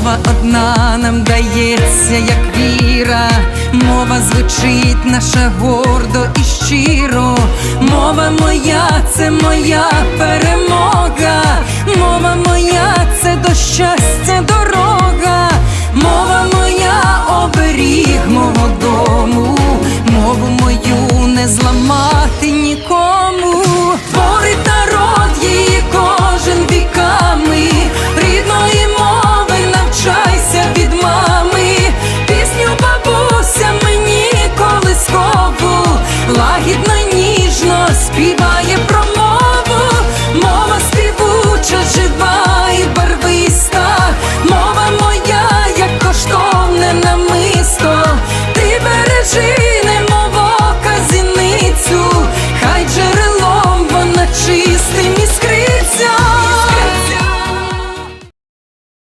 мова одна нам дається, як віра, мова звучить наше гордо і щиро, мова моя, це моя перемога, мова моя, це до щастя дорога, мова моя оберіг мого дому, мову мою не зламати нікому. ніжно співає про море.